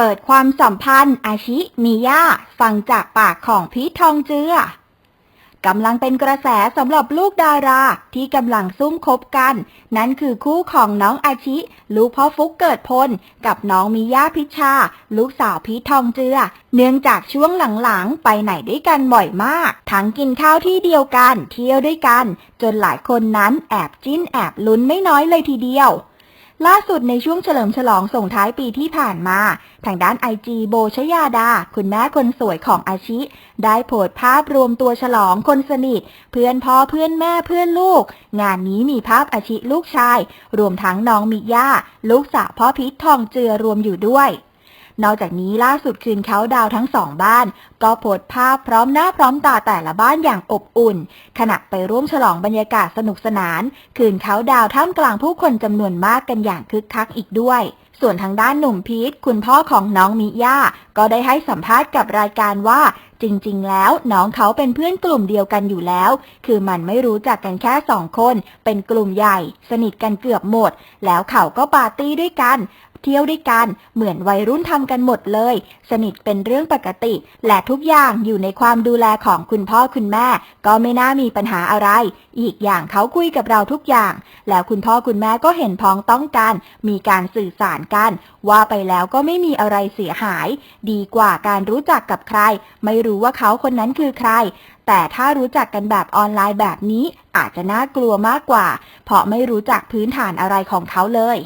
เปิดความสัมพันธ์ อาชิ มิยะฟังจากปากของพีททองเจือกำลังเป็นกระแสสำหรับลูกดาราที่กำลังซุ่มคบกัน นั่นคือคู่ของน้องอาชิ ลูกพ่อฟุกเกิดพล กับน้องมิยาพิชชาลูกสาวพีททองเจือ เนื่องจากช่วงหลังๆ ไปไหนด้วยกันบ่อยมาก ทั้งกินข้าวที่เดียวกัน เที่ยวด้วยกัน จนหลายคนนั้นแอบจิ้นแอบลุ้นไม่น้อยเลยทีเดียว ล่าสุดในช่วงเฉลิมฉลองส่งท้ายปีที่ผ่านมา ทางด้านไอจีโบชยาดา คุณแม่คนสวยของอาชิ ได้โพสต์ภาพรวมตัวฉลองคนสนิท เพื่อนพ่อเพื่อนแม่เพื่อนลูก งานนี้มีภาพอาชิลูกชาย รวมทั้งน้องมิย่าลูกสาวพ่อพิษทองเจือรวมอยู่ด้วย นอกจากนี้ล่าสุดคืนเขาดาวทั้งสองบ้าน ก็โพสภาพพร้อมหน้าพร้อมตาแต่ละบ้านอย่างอบอุ่น ขณะไปร่วมฉลองบรรยากาศสนุกสนาน คืนเขาดาวท่ามกลางผู้คนจำนวนมากกันอย่างคึกคักอีกด้วย ส่วนทางด้านหนุ่มพีทคุณพ่อของน้องมิย่าก็ได้ให้สัมภาษณ์กับรายการว่าจริงๆ แล้วน้องเขาเป็นเพื่อนกลุ่มเดียวกันอยู่แล้ว คือมันไม่รู้จักกันแค่สองคน เป็นกลุ่มใหญ่ สนิทกันเกือบหมด แล้วเขาก็ปาร์ตี้ด้วยกัน เที่ยวด้วยกัน เหมือนวัยรุ่นทำกันหมดเลย สนิทเป็นเรื่องปกติ และทุกอย่างอยู่ในความดูแลของคุณพ่อคุณแม่ ก็ไม่น่ามีปัญหาอะไร อีกอย่างเขาคุยกับเราทุกอย่าง แล้วคุณพ่อคุณแม่ก็เห็นพ้องต้องกัน มีการสื่อสารกัน ว่าไปแล้วก็ไม่มีอะไรเสียหาย ดีกว่าการรู้จักกับใคร ไม่รู้ว่าเขาคนนั้นคือใครแต่ถ้ารู้จักกันแบบออนไลน์แบบนี้อาจจะน่ากลัวมากกว่า เพราะไม่รู้จักพื้นฐานอะไรของเขาเลย